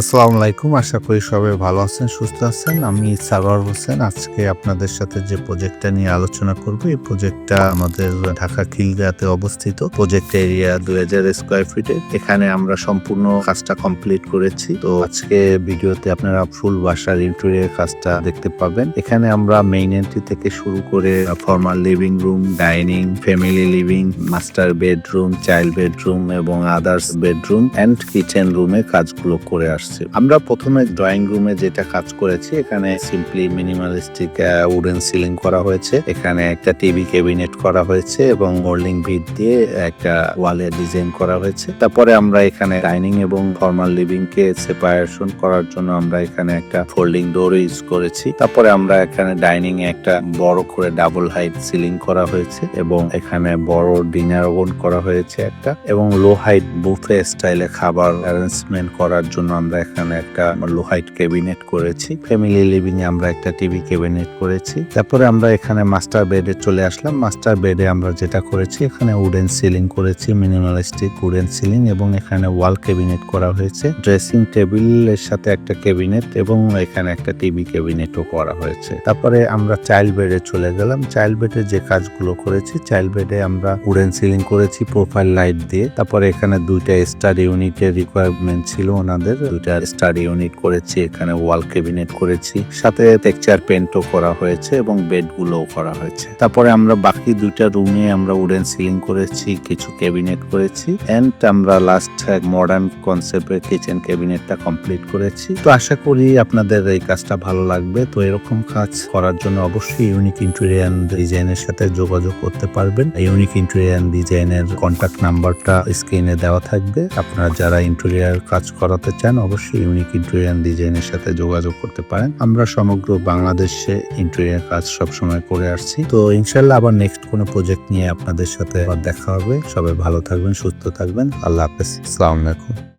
আসসালামু আলাইকুম, আশা করি সবাই ভালো আছেন, সুস্থ আছেন। আমি সারোয়ার হোসেন। আজকে আপনাদের সাথে যে প্রজেক্টটা নিয়ে আলোচনা করব, এই প্রজেক্টটা আমাদের ঢাকা খিলগাতে অবস্থিত। প্রজেক্ট এরিয়া দুই হাজার স্কোয়ার ফিটের এখানে আমরা সম্পূর্ণ কাজটা কমপ্লিট করেছি। তো আজকে ভিডিওতে আপনারা ফুল বাসার ইন্টেরিয়র কাজটা দেখতে পাবেন। এখানে আমরা মেইন এন্ট্রি থেকে শুরু করে formal living room dining family living master bedroom child bedroom এবং আদার্স বেডরুম অ্যান্ড কিচেন রুমে কাজগুলো করে আসছি। আমরা প্রথমে ড্রয়িং রুমে যেটা কাজ করেছি, এখানে সিম্পলি মিনিমালিস্টিক উডেন সিলিং করা হয়েছে। এখানে একটা টিভি ক্যাবিনেট করা হয়েছে এবং মোল্ডিং ভিট দিয়ে একটা ওয়ালে ডিজাইন করা হয়েছে। তারপরে আমরা এখানে ডাইনিং এবং ফর্মাল লিভিং কে সেপারেশন করার জন্য আমরা এখানে একটা ফোল্ডিং ডোর ইউজ করেছি। তারপরে আমরা এখানে ডাইনিং একটা বড় করে ডাবল হাইট সিলিং করা হয়েছে এবং এখানে বড় ডিনার ওভেন করা হয়েছে একটা এবং লো হাইট বুফে স্টাইলে খাবার অ্যারেঞ্জমেন্ট করার জন্য আমরা এখানে একটা লো হাইট ক্যাবিনেট করেছি। ফ্যামিলি লিভিং এ আমরা একটা টিভি ক্যাবিনেট করেছি। তারপরে আমরা এখানে মাস্টার বেডে চলে আসলাম। মাস্টার বেডে আমরা যেটা করেছি, এখানে উডেন সিলিং করেছি, মিনিমালিস্টিক উডেন সিলিং এবং এখানে ওয়াল ক্যাবিনেট করা হয়েছে। ড্রেসিং টেবিলের সাথে একটা ক্যাবিনেট এবং এখানে একটা টিভি ক্যাবিনেটও করা হয়েছে। তারপরে আমরা চাইল্ড বেডে চলে গেলাম। চাইল্ড বেডে যে কাজগুলো করেছি, চাইল্ড বেডে আমরা উডেন সিলিং করেছি প্রোফাইল লাইট দিয়ে। তারপরে এখানে দুইটা স্টাডি ইউনিটের রিকোয়ারমেন্ট ছিল ওনাদের। দুইটা স্টাডি ইউনিট করেছি, এখানে ওয়াল ক্যাবিনেট করেছি, সাথে টেক্সচার পেন্টও করা হয়েছে এবং বেড গুলোও করা হয়েছে। তারপরে আমরা বাকি দুইটা রুমে আমরা উডেন সিলিং করেছি, কিছু ক্যাবিনেট করেছি এন্ড আমরা লাস্ট এক মডার্ন কনসেপ্টের কিচেন ক্যাবিনেটটা কমপ্লিট করেছি। তো আশা করি আপনাদের এই কাজটা ভালো লাগবে। তো এরকম কাজ করার জন্য অবশ্যই ইউনিক ইন্টেরিয়ান ডিজাইনের সাথে যোগাযোগ করতে পারবেন। ইউনিক ইন্টেরিয়ান ডিজাইনের কন্ট্যাক্ট নাম্বারটা স্ক্রিনে দেওয়া থাকবে। আপনারা যারা ইন্টেরিয়ার কাজ করাতে চান অবশ্যই ইউনিক ইন্টেরিয়ার ডিজাইনের সাথে যোগাযোগ করতে পারেন। আমরা সমগ্র বাংলাদেশে ইন্টেরিয়ার কাজ সবসময় করে আসছি। তো ইনশাল্লাহ আবার নেক্সট কোনো প্রজেক্ট নিয়ে আপনাদের সাথে দেখা হবে। সবাই ভালো থাকবেন, সুস্থ থাকবেন। আল্লাহ হাফেজ। আসসালামু আলাইকুম।